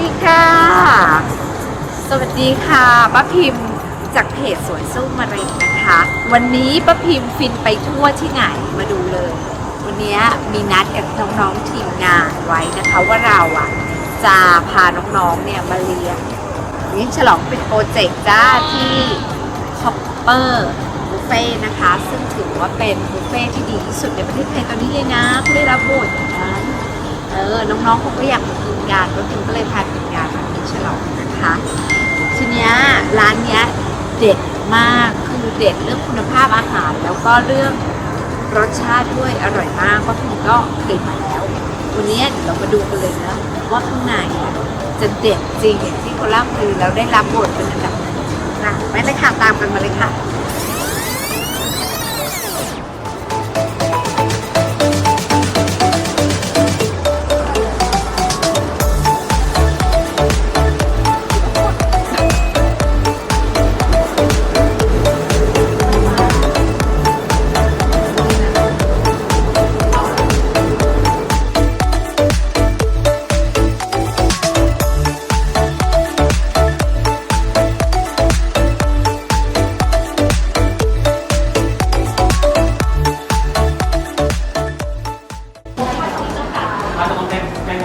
ดีค่ะ สวัสดีค่ะป้าพิมพ์จากเพจสวนสู้มะเร็งนะคะ วันนี้ป้าพิมพ์ฟินไปทั่วที่ไหนมาดูเลย วันนี้มีนัดกับน้องๆทีมงานไว้นะคะว่าเราอะจะพาน้องๆเนี่ยมาเลี้ยงเลี้ยงฉลองเป็นโปรเจกต์จ้าที่คอปเปอร์บุฟเฟ่นะคะ ซึ่งถือว่าเป็นบุฟเฟ่ที่ดีที่สุดในประเทศไทยตอนนี้เลยนะผู้ได้รับบทนั้นเออ น้องๆคงก็อยากมากินกันก็พิมก็เลยพา เด็ดมากคือเด็ดเรื่องคุณภาพอาหาร แล้วก็เรื่องรสชาติด้วยอร่อยมากเพราะพิมก็เคยมาแล้ว วันนี้เดี๋ยวเรามาดูกันเลยนะว่าข้างในจะเด็ดจริงอย่างที่เขาล่าคือแล้วได้รับบทเป็นอันดับหนึ่งนะไปเลยค่ะตามกันมาเลยค่ะ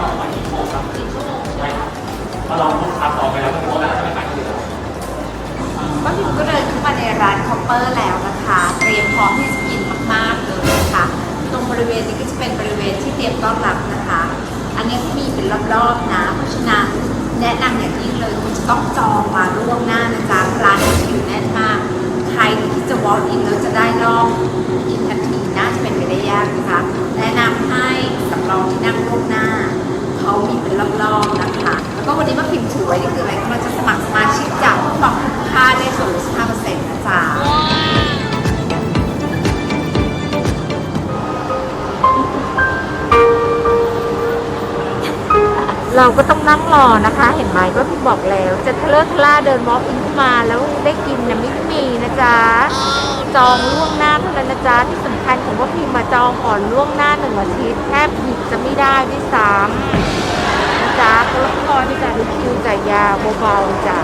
เต้นเต้นต่อมากี่ชั่วโมงครับใช่ครับถ้าลองลูกค้าต่อไปแล้วมันก็น่าจะไม่ขายที่แล้วป้าพิมก็เดินเข้ามาในร้านคอปเปอร์แล้วนะคะ เตรียมพร้อมที่จะกินมากๆเลยนะคะตรงบริเวณนี้ก็จะเป็นบริเวณที่เตรียมต้อนรับนะคะ อันนี้มีเป็นรอบๆนะ เพราะฉะนั้นแนะนำอย่างยิ่งเลยคุณจะต้องจองมาล่วงหน้านะจ๊ะร้านคิวแน่นมาก ใครที่จะ walk in แล้วจะได้รอบกินทันทีน่าจะเป็นไปได้ยากนะคะ แนะนำให้สำรองที่นั่งล่วงหน้า รอบๆนะคะ แล้วก็วันนี้มาพิมพ์ถือไว้นี่คืออะไรเราจะสมัครสมาชิกจากเพื่อความคุ้มค่าได้ส่วนลด15%นะจ๊ะเราก็ต้องนั่งรอนะคะ เห็นไหมว่าพี่บอกแล้ว จะทะเลอะทะล่าเดินวอล์กอินขึ้นมาแล้วได้กินนี่ยไม่มีนะจ๊ะจองล่วงหน้าเท่านั้นนะจ๊ะที่สำคัญของว่าพิมมาจองก่อนล่วงหน้าหนึ่งอาทิตย์แทบหยิบจะไม่ได้ด้วยซ้ำ ก็รอที่จะดูคิวจ่ายยาเบาๆจ้ะ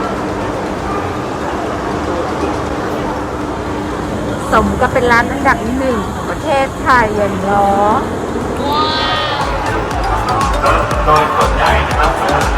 สมก็เป็นร้านอันดับหนึ่งของประเทศไทยอย่างเนาะโดยส่วนใหญ่นะครับ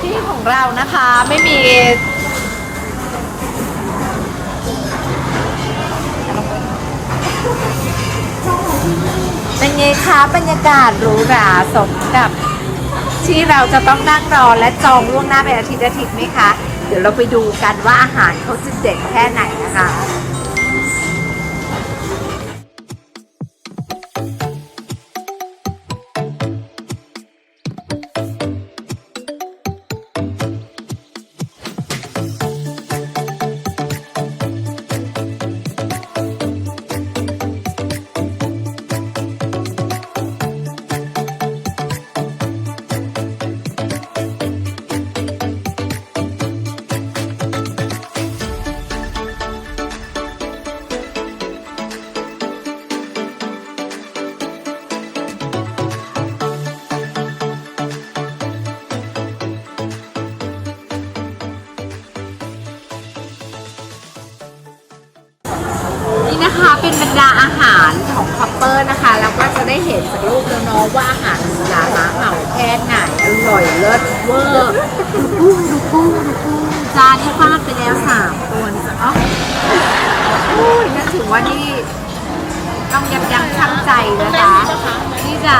ที่ของเรานะคะไม่มีเป็นไงคะบรรยากาศหรูหราสมกับ ที่เราจะต้องนั่งรอและจองล่วงหน้าเป็นอาทิตย์อาทิตย์ไหมคะ เดี๋ยวเราไปดูกันว่าอาหารเขาจะเด็ดแค่ไหนนะคะ นี่ะคะเป็นบรรดาอาหารของคอปเปอร์นะคะ แล้วก็จะได้เห็นจากรูปแล้วเนาะว่าอาหารสาหาเหาแค่ไหนอร่อยเลิศเวอร์ดูกุ้งดูกุ้งดูกุ้งจานที่ฟาดไปแล้วสามตัวนะจ๊ะอ๋ออุ้ยนั่นถือว่านี่ต้องยับยั้งชั่งใจนะคะนี่จะ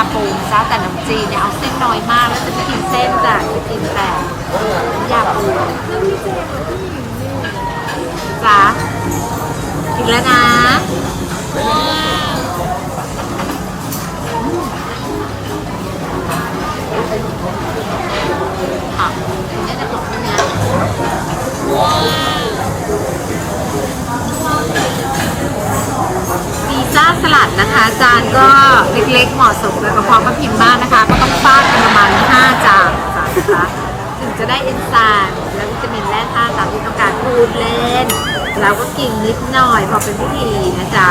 าปูซะแต่น้ำจีนเนี่ยเอาเส้นน้อยมากแล้วจะกินเส้นจ้ะกินแต่น้ำยาปูจ้ากินแล้วนะค่ะนี่จะจบแล้วนะมีจ้าสลัดนะคะ จานก็ เล็กเหมาะสมกับกระเพาะป้าพิมพ์มากนะคะ ก็ต้องฟาดกันประมาณ5จานนะคะถึงจะได้เอนไซม์และวิตามินแร่ธาตุตามที่ต้องการพูดเล่นแล้วก็กินนิดหน่อยพอเป็นพิธีนะจ๊ะ